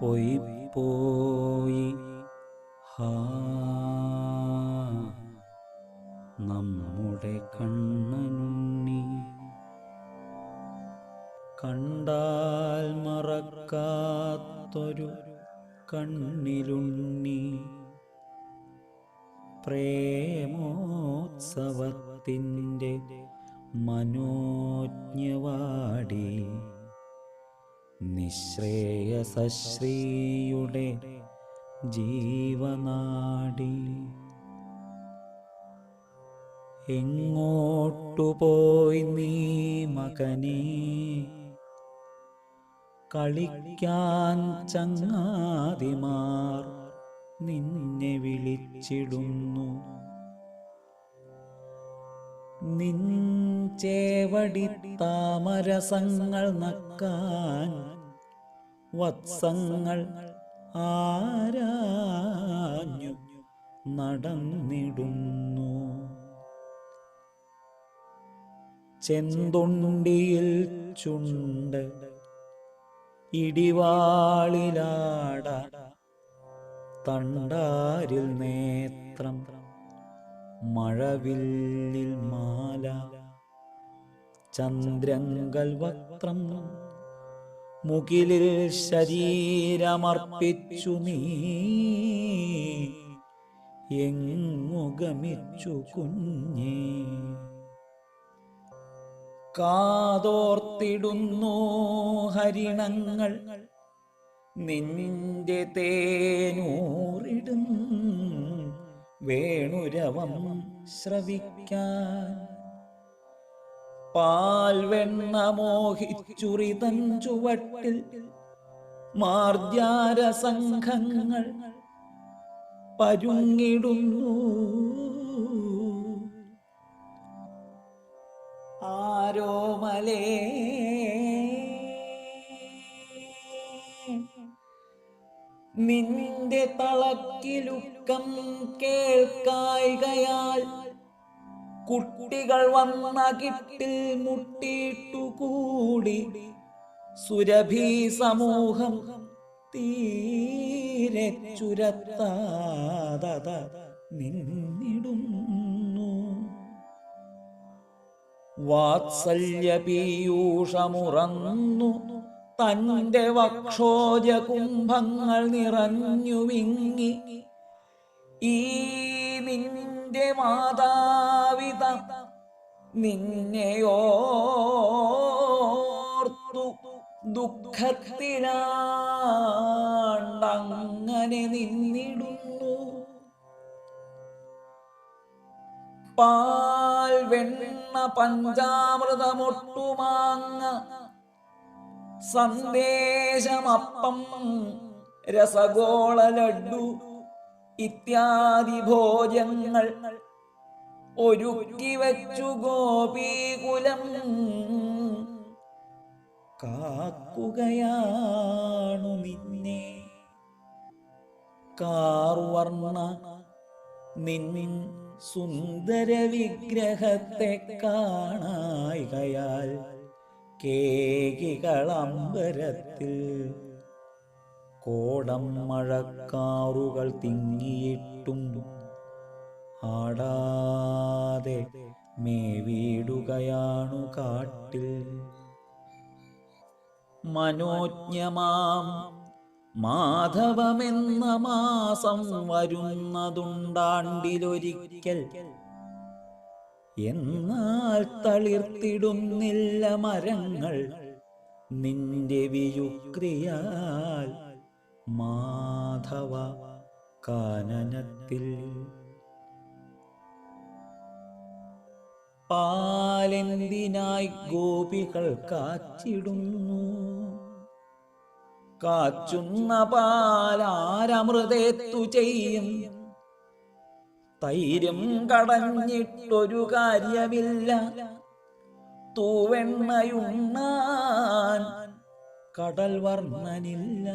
പോയി പോയി. നമ്മുടെ കണ്ണനുണ്ണി. കണ്ടാൽ മറക്കാത്തൊരു കണ്ണിലുണ്ണി. പ്രേമോത്സവത്തിന്റെ മനോജ്ഞവാടി. നിശ്രേയസശ്രീയുടെ ജീവനാടി. എങ്ങോട്ടു പോയി നീ മകനേ? കളിക്കാൻ ചങ്ങാതിമാർ നിന്നെ വിളിച്ചിടുന്നു. നിഞ്ചേവടി താമരസങ്ങൾ നക്കാൻ വത്സങ്ങൾ ആരാഞ്ഞു നടന്നിടുന്നു. ചെന്തുണ്ടിയിൽ ചുണ്ട് ഇടിവാളിലാട തണ്ടാരിൽ നേത്രം മഴവില്ലിൽ മാല ചന്ദ്രങ്കൽ വക്രം മുകിലിൽ ശരീരമർപ്പിച്ചു നീ. എങ്ങുഗമിച്ചു കുഞ്ഞേ. കാതോർത്തിടുന്നു ഹരിണങ്ങൾ നിന്റെ തേനൂറിടും വേണുരവം ശ്രവിക്കാൻ. പാൽ വെണ്ണ മോഹിച്ചുറിതൻ ചുവട്ടിൽ മാർജാര സംഘങ്ങൾ പരുങ്ങിടുന്നു. ആരോമലേ നിന്റെ തളക്കിലുക്കം കേൾക്കായികയാൽ കുട്ടികൾ വന്ന കിട്ടിൽ മുട്ടിട്ടു കൂടി സുരഭി സമൂഹം തീരെ ചുരത്താത നിന്നിടുന്നു. വാത്സല്യ പീയൂഷമുറന്നു. തന്റെ വക്ഷോജ കുംഭങ്ങൾ നിറഞ്ഞു വിങ്ങി ഈ നിന്റെ മാതാവിത നിന്നെയോർത്തു ദുഃഖത്തിലാണ്ടങ്ങനെ നിന്നിടുന്നു. പാൽ വെണ്ണ പഞ്ചാമൃതമൊട്ടുമാങ്ങ സന്ദേശമപ്പം രസഗോള ലഡു ഇത്യാദി ഭോജങ്ങൾ ഒരുക്കി വച്ചു ഗോപീകുലം. കാക്കുകയാണു നിന്നെ. കാർവർണ നിന്നിൻ സുന്ദര വിഗ്രഹത്തെ കാണായികയാൽ കേകികളമ്പരത്തിൽ കോടം മഴക്കാറുകൾ തിങ്ങിയിട്ടും ആടാതെ മേവീടുകയാണു കാട്ടിൽ. മനോജ്ഞമാം മാധവമെന്ന മാസം വരുന്നതുണ്ടാണ്ടിലൊരിക്കൽ എന്നാൽ തളിർത്തിടുന്നില്ല മരങ്ങൾ നിന്റെ വിയുക്രിയാൽ മാധവ കാനനത്തിൽ. പാലെന്തിനായി ഗോപികൾ കാച്ചിടുന്നു? കാച്ചുന്ന പാലാരമൃതേത്തു ചെയ്യും. തൈരും കടഞ്ഞിട്ടൊരു കാര്യമില്ല. തൂവെണ്ണയുണ്ണാൻ കടൽ വർണനില്ല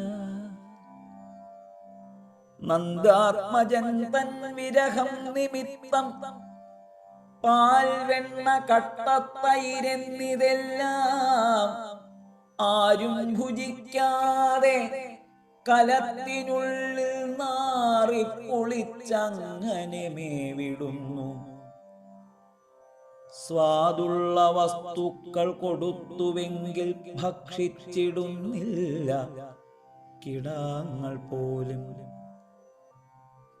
നന്ദാത്മജൻ തൻ വിരഹം നിമിത്തം പാൽ വെണ്ണ കട്ടത്തൈരെന്നിതെല്ലാം ആരും ഭുജിക്കാതെ കലത്തിനുള്ളിൽ നാറിപ്പൊളിച്ചങ്ങനെ മേവിടുന്നു. സ്വാദുള്ള വസ്തുക്കൾ കൊടുത്തുവെങ്കിൽ ഭക്ഷിച്ചിടുന്നില്ല. കിടാങ്ങൾ പോലും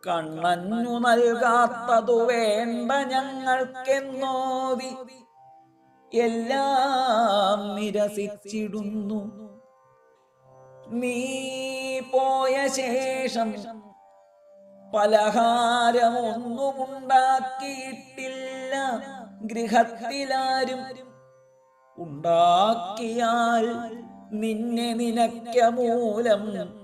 കണ്ണന്നു നൽകാത്തതു വേണ്ട ഞങ്ങൾക്കെന്നോതി. എല്ലാം നിരസിച്ചിടുന്നു. നീ പോയ ശേഷം പലഹാരമൊന്നുമുണ്ടാക്കിയിട്ടില്ല. ഗൃഹത്തിലാരും ഉണ്ടാക്കിയാൽ നിന്നെ നിനക്ക മൂലം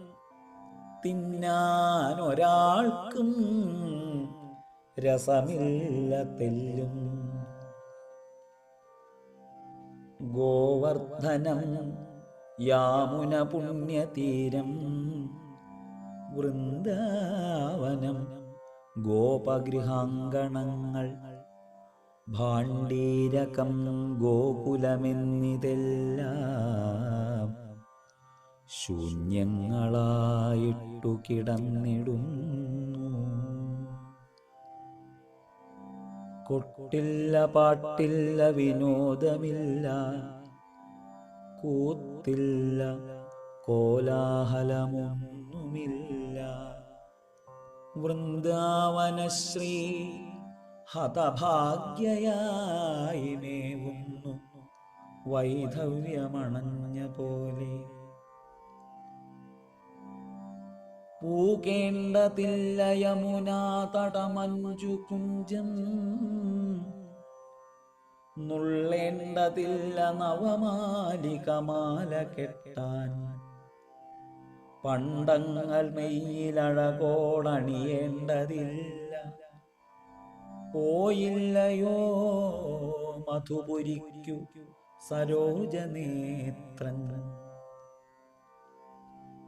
തിന്നാൻ ഒരാൾക്കും രസമില്ല തെല്ലും. ഗോവർദ്ധനം യാമുന പുണ്യതീരം വൃന്ദാവനം ഗോപഗൃഹാങ്കണങ്ങൾ ഭാണ്ഡീരകം ഗോകുലമെന്നിതെല്ലാം. ശൂന്യങ്ങളായിട്ടു കിടന്നിടുന്നു. കൊട്ടില്ല പാട്ടില്ല വിനോദമില്ല. കൂത്തില്ല കോലാഹലമൊന്നുമില്ല. വൃന്ദാവനശ്രീ ഹതഭാഗ്യയായി മേവുന്നു. വൈധവ്യമണഞ്ഞ പോലെ പൂകേണ്ടതില്ല യമുനാ തടമഞ്ചു കുഞ്ചം നുള്ളേണ്ടതില്ല നവമാലികമാല കെട്ടാൻ. പണ്ടങ്ങൾ മെയ്യിലഴകോടണിയേണ്ടതില്ല. പോയില്ലയോ മധുപുരിക്കു സരോജനേത്രൻ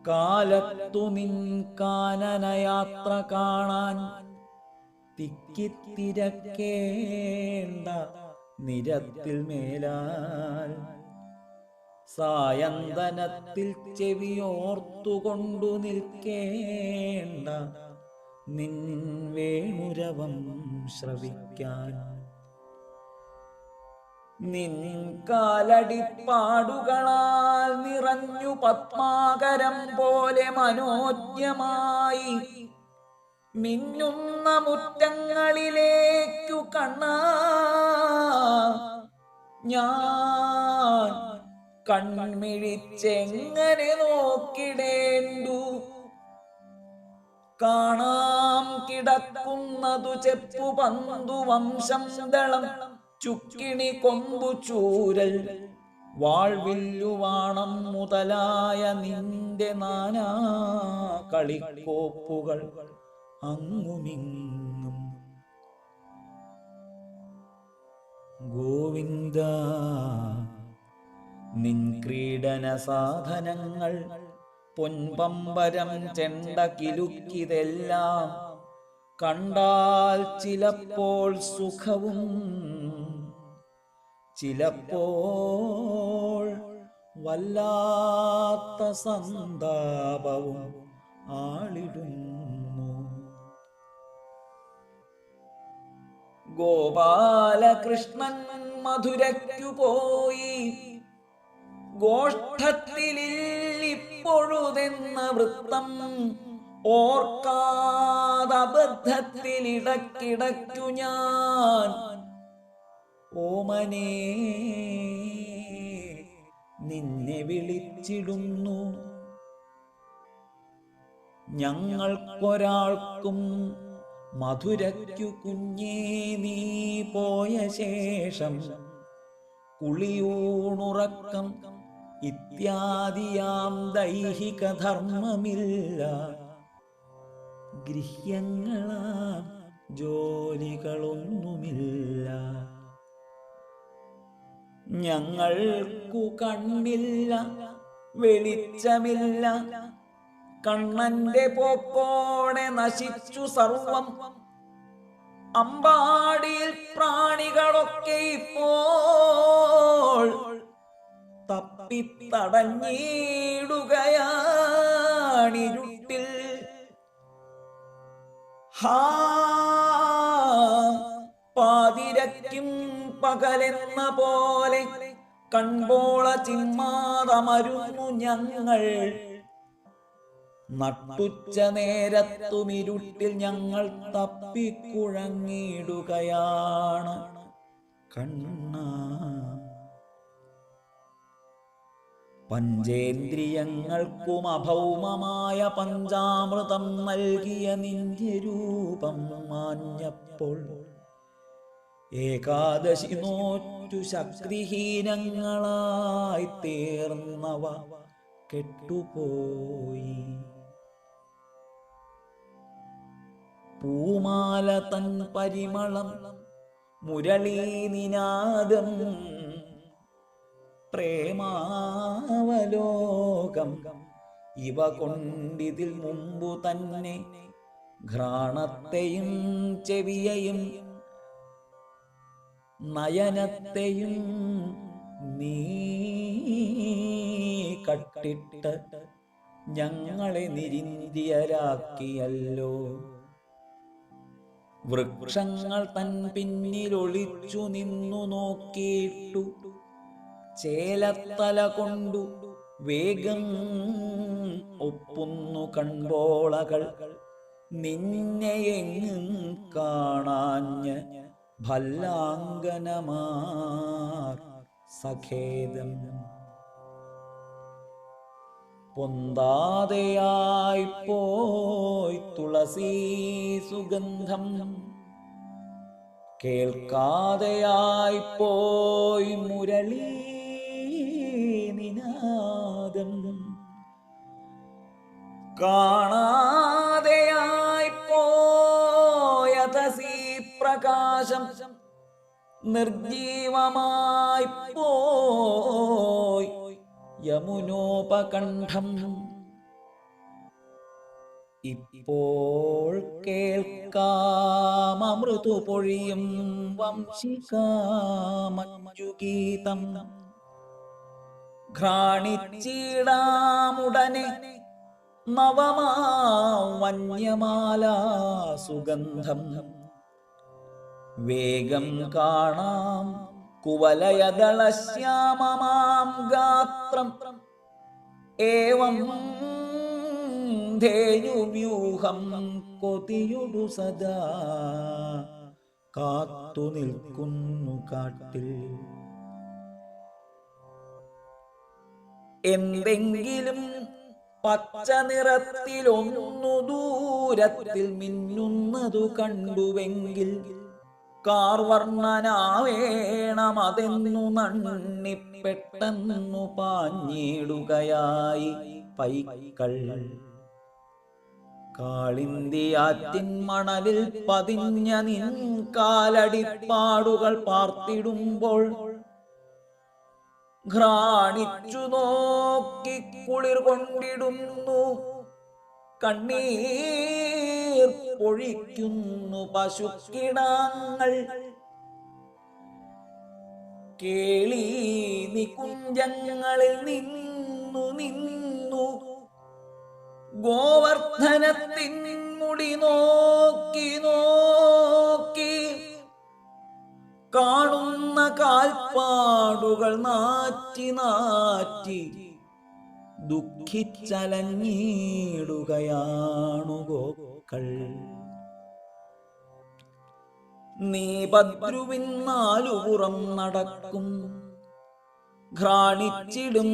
കാലത്തു നിൻ കാനനയാത്ര കാണാൻ തിക്കിത്തിരക്കേണ്ട നിരത്തിൽ മേലാൽ സായന്തനത്തിൽ ചെവിയോർത്തുകൊണ്ടു നിൽക്കേണ്ട നിൻ വേണുരവം ശ്രവിക്കാൻ നിൻ കാലടിപ്പാടുകളാൽ നിറഞ്ഞു പത്മാകരം പോലെ മനോജ്ഞമായി. മിന്നുന്ന മുറ്റങ്ങളിലേക്കു കണ്ണ ഞാൻ കൺമിഴിച്ചെങ്ങനെ നോക്കിടേണ്ടു? കാണാം കിടക്കുന്നതു ചെപ്പു പന്തു വംശം ദളം ചുക്കിണി കൊമ്പു ചൂരൽ. വാൾവില്ലുവാണം മുതലായ നിന്റെ നാനാ കളിക്കോപ്പുകൾ അങ്ങുമിങ്ങും. ഗോവിന്ദ നിൻ ക്രീഡന സാധനങ്ങൾ പൊൻപമ്പരം ചെണ്ട കിലുക്കിതെല്ലാം കണ്ടാൽ ചിലപ്പോൾ സുഖവും ചിലപ്പോൾ വല്ലാത്ത സന്താപവും ആളിടുന്നു. ഗോപാലകൃഷ്ണൻ മധുരയ്ക്കു പോയി. ഗോഷ്ഠത്തിലിപ്പോഴുതെന്ന വൃത്തം ഓർക്കാതബദ്ധത്തിലിടക്കിടയ്ക്കു ഞാൻ ഓമനേ നിന്നെ വിളിച്ചിടുന്നു. ഞങ്ങൾക്കൊരാൾക്കും മധുരയ്ക്കു കുഞ്ഞേ നീ പോയ ശേഷം കുളിയൂണുറക്കം ഇത്യാദിയാം ദൈഹിക ധർമ്മമില്ല. ഗൃഹ്യങ്ങളാം ജോലികളൊന്നുമില്ല. ഞങ്ങൾക്കു കണ്ണില്ല വെളിച്ചമില്ല. കണ്ണന്റെ പോപ്പോടെ നശിച്ചു സർവം. അമ്പാടിയിൽ പ്രാണികളൊക്കെ ഇപ്പോൾ തപ്പിത്തടഞ്ഞിടുകയാണിരുട്ടിൽ. ഹാ പകലെന്ന പോലെ കൺപോള ചിമ്മാതമരുന്നു ഞങ്ങൾ. നട്ടുച്ച നേരത്തുമിരുട്ടിൽ ഞങ്ങൾ തപ്പിക്കുഴങ്ങിയിടുകയാണ്. കണ്ണ. പഞ്ചേന്ദ്രിയങ്ങൾക്കും അഭൗമമായ പഞ്ചാമൃതം നൽകിയ നിന്റെ രൂപം മാഞ്ഞപ്പോൾ ഏകാദശി നോറ്റു ശക്തിഹീനങ്ങളായി തീർന്നവ കെട്ടുപോയി. പൂമാല തൻ പരിമളം മുരളീനിനാദം പ്രേമാവലോകം. ഇവ കൊണ്ടിതിൽ മുമ്പു തന്നെ ഘ്രാണത്തെയും ചെവിയയും നയനത്തെയും നീ കട്ടിട്ട് ഞങ്ങളെ നിരിന്തിയരാക്കിയല്ലോ. വൃക്ഷങ്ങൾ തൻ പിന്നിലൊളിച്ചു നിന്നു നോക്കിയിട്ടു ചേലത്തല കൊണ്ടു വേഗം ഒപ്പുന്നു കൺപോളകൾ. നിന്നെ എങ്ങും കാണാഞ്ഞ് ഭല്ലാങ്കനമാർ സഖേദം പൊന്താതെയായി പോയി തുളസീ സുഗന്ധം. കേൾക്കാതെയായി പോയി മുരളീ നിനാദം. കാണാതെയായി പ്രകാശം നിർജീവമായി പോയി. യമുനോപകണ്ഠം ഇപ്പോൾ കേൾക്കാമൃതു പൊഴിയും വംശികാമഞ്ജുഗീതം ഘ്രാണിച്ചിടാമുടനെ നവമാ വന്യമാല സുഗന്ധം. വേഗം കാണാം. കുവലയദളശ്യാമമാം ഗാത്രം. ഏവം ധേനുവ്യൂഹം കൊതിയുടു സദാ. കാത്തു നിൽക്കുന്നു കാട്ടിൽ. എന്തെങ്കിലും പച്ച നിറത്തിലൊന്നു ദൂരത്തിൽ മിന്നുന്നതു കണ്ടുവെങ്കിൽ കാർവർണനാവേണമതെന്നു നണ്ണിപ്പെട്ടെന്നു പാഞ്ഞിടുകയായി പൈക്കൾ. കാളിന്തിയാറ്റിൻ മണലിൽ പതിഞ്ഞ നിൻ കാലടിപ്പാടുകൾ പാർത്തിടുമ്പോൾ ഘ്രാണിച്ചു നോക്കി കുളിർ കൊണ്ടിടുന്നു കണ്ണീർ പൊഴിക്കുന്നു പശുക്കിടാങ്ങൾ. കേളി നികുഞ്ചങ്ങളിൽ നിന്നു നിന്നു. ഗോവർദ്ധനത്തിൻ മുടി നോക്കി നോക്കി കാണുന്ന കാൽപ്പാടുകൾ നാറ്റി നാറ്റി ദുഃഖിച്ചലഞ്ഞിടുകയാണു ഗോക്കൾ നീ ഭദ്രുവിൻ നാലുപുറം നടക്കും. ഘ്രാണിച്ചിടും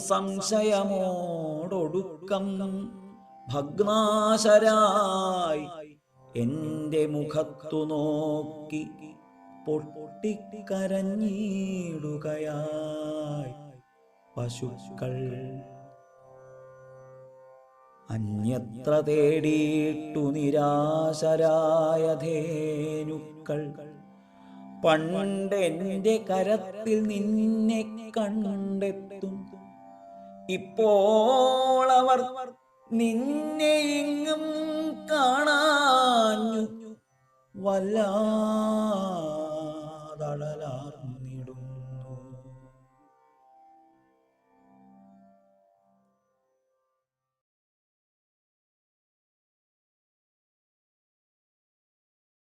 സംശയമോടൊടുക്കം. ഭഗ്നാശരായി എന്റെ മുഖത്തു നോക്കി പൊട്ടിക്കരഞ്ഞിടുകയായി. പശുക്കൾ അന്യത്ര തേടിയിട്ടു നിരാശരായ ധേനുക്കൾ. പണ്ടെന്റെ കരത്തിൽ നിന്നെ കണ്ടെത്തും. ഇപ്പോളവർ നിന്നെ എങ്ങും കാണാഞ്ഞു. വല്ലാതളല